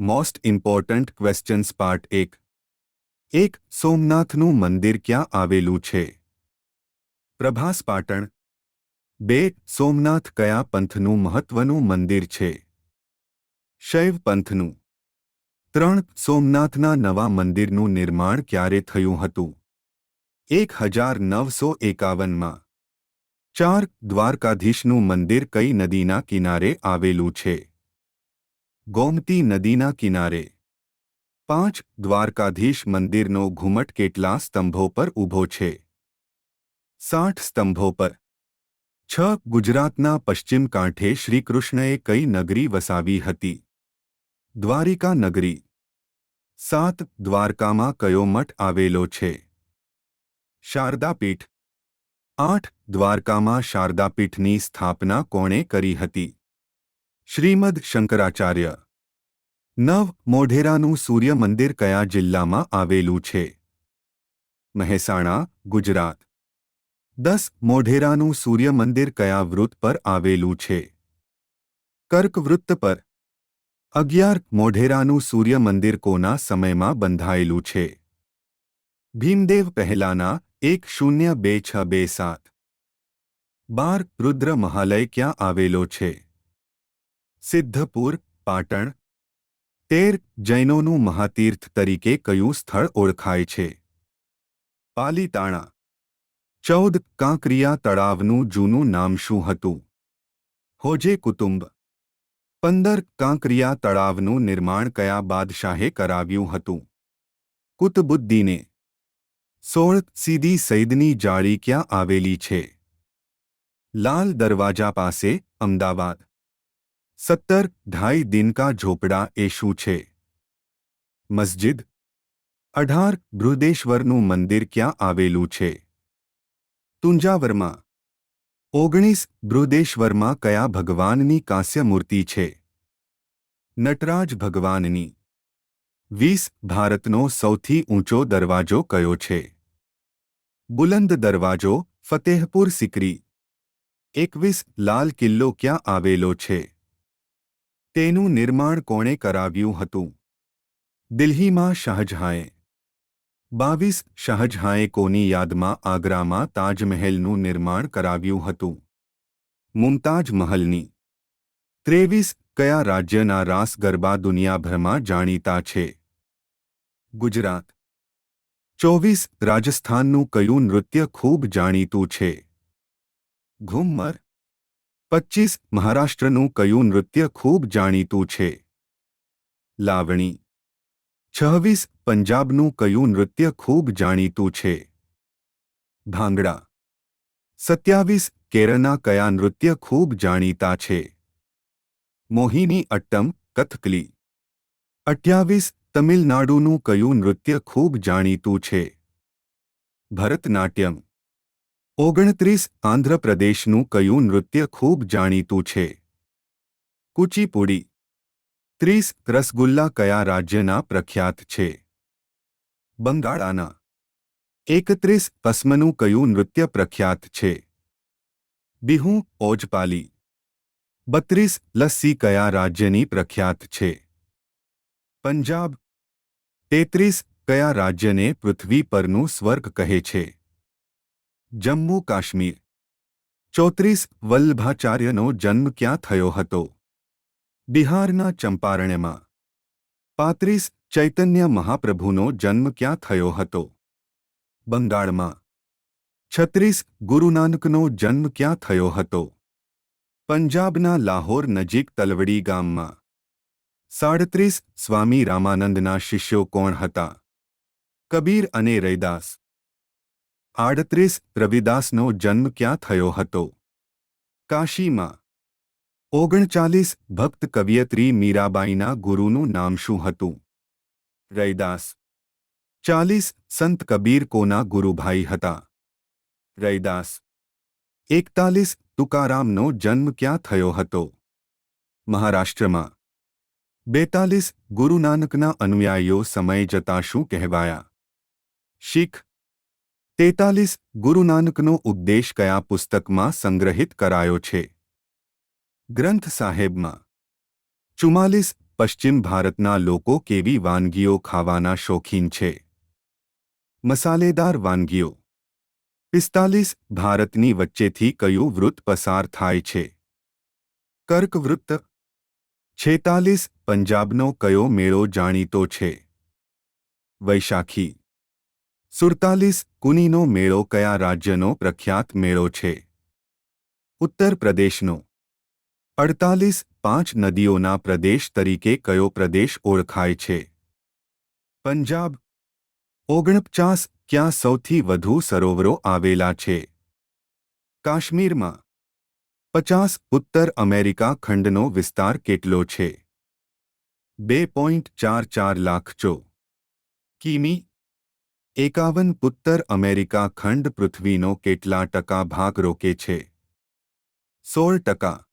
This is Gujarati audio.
મોસ્ટ ઇમ્પોર્ટન્ટ ક્વેશ્ચન્સ પાર્ટ એક. એક, સોમનાથનું મંદિર ક્યાં આવેલું છે? પ્રભાસ પાટણ. બે, સોમનાથ કયા પંથનું મહત્વનું મંદિર છે? શૈવ પંથનું. ત્રણ, સોમનાથના નવા મંદિરનું નિર્માણ ક્યારે થયું હતું? એક હજાર નવસો એકાવનમાં. ચાર, દ્વારકાધીશનું મંદિર કઈ નદીના કિનારે આવેલું છે? ગોમતી નદીના કિનારે. પાંચ દ્વારકાધીશ મંદિરનો ઘુમટ કેટલા સ્તંભો પર ઊભો છે? સાઠ સ્તંભો પર. છ ગુજરાતના પશ્ચિમ કાંઠે શ્રીકૃષ્ણએ કઈ નગરી વસાવી હતી? દ્વારિકા નગરી. સાત દ્વારકામાં કયો મઠ આવેલો છે? શારદાપીઠ. આઠ દ્વારકામાં શારદાપીઠની સ્થાપના કોણે કરી હતી? શ્રીમદ શંકરાચાર્ય. નવ મોઢેરાનું સૂર્ય મંદિર કયા જિલ્લામાં આવેલું છે? મહેસાણા, ગુજરાત. દસ મોઢેરાનું સૂર્ય મંદિર કયા વૃત્ત પર આવેલું છે? કર્કવૃત્ત પર. અગિયાર મોઢેરાનું સૂર્ય મંદિર કોના સમયમાં બંધાયેલું છે? ભીમદેવ પહેલાના એક શૂન્ય બે છ બે સાત. બાર રુદ્ર મહાલય ક્યાં આવેલો છે? સિદ્ધપુર, પાટણ. તેર જૈનોનું મહાતીર્થ તરીકે કયું સ્થળ ઓળખાય છે? પાલીતાણા. ચૌદ કાંકરિયા તળાવનું જૂનું નામ શું હતું? હોજે કુટુંબ પંદર કાંકરિયા તળાવનું નિર્માણ કયા બાદશાહે કરાવ્યું હતું? કુતબુદ્દીને. સોળ સીધી સૈદની જાળી ક્યાં આવેલી છે? લાલ દરવાજા પાસે, અમદાવાદ. સત્તર ઢાઈ દિનકા ઝોપડા એ શું છે? મસ્જિદ? અઢાર બૃહદેશ્વરનું મંદિર ક્યાં આવેલું છે? તુંજાવરમાં. ઓગણીસ બૃહદેશ્વરમાં કયા ભગવાનની કાંસ્ય મૂર્તિ છે? નટરાજ ભગવાનની. વીસ ભારતનો સૌથી ઊંચો દરવાજો કયો છે? બુલંદ દરવાજો ફતેહપુર સિકરી. એકવીસ લાલ કિલ્લો ક્યાં આવેલો છે? તેનું નિર્માણ કોણે કરાવ્યું હતું? દિલ્હીમાં શાહજહાંએ. બાવીસ શાહજહાંએ કોની યાદમાં આગ્રામાં તાજમહેલનું નિર્માણ કરાવ્યું હતું? મુમતાજ મહલની. ત્રેવીસ કયા રાજ્યના રાસ ગરબા દુનિયાભરમાં જાણીતા છે? ગુજરાત. ચોવીસ રાજસ્થાનનું કયું નૃત્ય ખૂબ જાણીતું છે? ઘુમ્મર. પચ્ચીસ મહારાષ્ટ્રનું કયું નૃત્ય ખૂબ જાણીતું છે? લાવણી. છવ્વીસ પંજાબનું કયું નૃત્ય ખૂબ જાણીતું છે? ભાંગડા. સત્યાવીસ કેરળના કયા નૃત્ય ખૂબ જાણીતા છે? મોહિની અટ્ટમ, કથકલી. અઠ્યાવીસ તમિલનાડુનું કયું નૃત્ય ખૂબ જાણીતું છે? ભરતનાટ્યમ. ઓગણત્રીસ આંધ્રપ્રદેશનું કયું નૃત્ય ખૂબ જાણીતું છે? કુચીપુડી. ત્રીસ રસગુલ્લા કયા રાજ્યના પ્રખ્યાત છે? બંગાળાના. એકત્રીસ પસ્મનું કયું નૃત્ય પ્રખ્યાત છે? બિહુ, ઓજપાલી. બત્રીસ લસ્સી કયા રાજ્યની પ્રખ્યાત છે? પંજાબ. તેત્રીસ કયા રાજ્યને પૃથ્વી પરનું સ્વર્ગ કહે છે? જમ્મુ કાશ્મીર. ચોત્રીસ વલ્લભાચાર્યનો જન્મ ક્યાં થયો હતો? બિહારના ચંપારણ્યમાં પાંત્રીસ ચૈતન્ય મહાપ્રભુનો જન્મ ક્યાં થયો હતો? બંગાળમાં. છત્રીસ ગુરુનાનકનો જન્મ ક્યાં થયો હતો? પંજાબના લાહોર નજીક તલવડી ગામમાં. સાડત્રીસ સ્વામી રામાનંદના શિષ્યો કોણ હતા? કબીર અને રૈદાસ. આડત્રીસ રવિદાસનો જન્મ ક્યાં થયો હતો? કાશીમાં. ઓગણચાલીસ ભક્ત કવિયત્રી મીરાબાઈના ગુરુનું નામ શું હતું? રૈદાસ. ચાલીસ સંત કબીર કોના ગુરુભાઈ હતા? રૈદાસ. એકતાલીસ તુકારામનો જન્મ ક્યાં થયો હતો? મહારાષ્ટ્રમાં. બેતાલીસ ગુરુનાનકના અનુયાયીઓ સમય જતા શું કહેવાયા? શીખ તેતાલીસ ગુરુનાનકનો ઉદ્દેશ કયા પુસ્તકમાં સંગ્રહિત કરાયો છે? ગ્રંથ સાહેબમાં. ચુમ્માલીસ પશ્ચિમ ભારતના લોકો કેવી વાનગીઓ ખાવાના શોખીન છે? મસાલેદાર વાનગીઓ. પિસ્તાલીસ ભારતની વચ્ચેથી કયું વૃત્ત પસાર થાય છે? કર્કવૃત્ત. છેતાલીસ પંજાબનો કયો મેળો જાણીતો છે? વૈશાખી. સુડતાલીસ કુનીનો મેળો કયા રાજ્યનો પ્રખ્યાત મેળો છે? ઉત્તર પ્રદેશનો. અડતાલીસ પાંચ નદીઓના પ્રદેશ તરીકે કયો પ્રદેશ ઓળખાય છે? પંજાબ. ઓગણપચાસ ક્યાં સૌથી વધુ સરોવરો આવેલા છે? કાશ્મીરમાં. પચાસ ઉત્તર અમેરિકા ખંડનો વિસ્તાર કેટલો છે? બે પોઈન્ટ ચાર ચાર લાખ ચો. કિમી. એકાવન ઉત્તર અમેરિકા ખંડ પૃથ્વીનો કેટલા ટકા ભાગ રોકે છે? સોળ ટકા.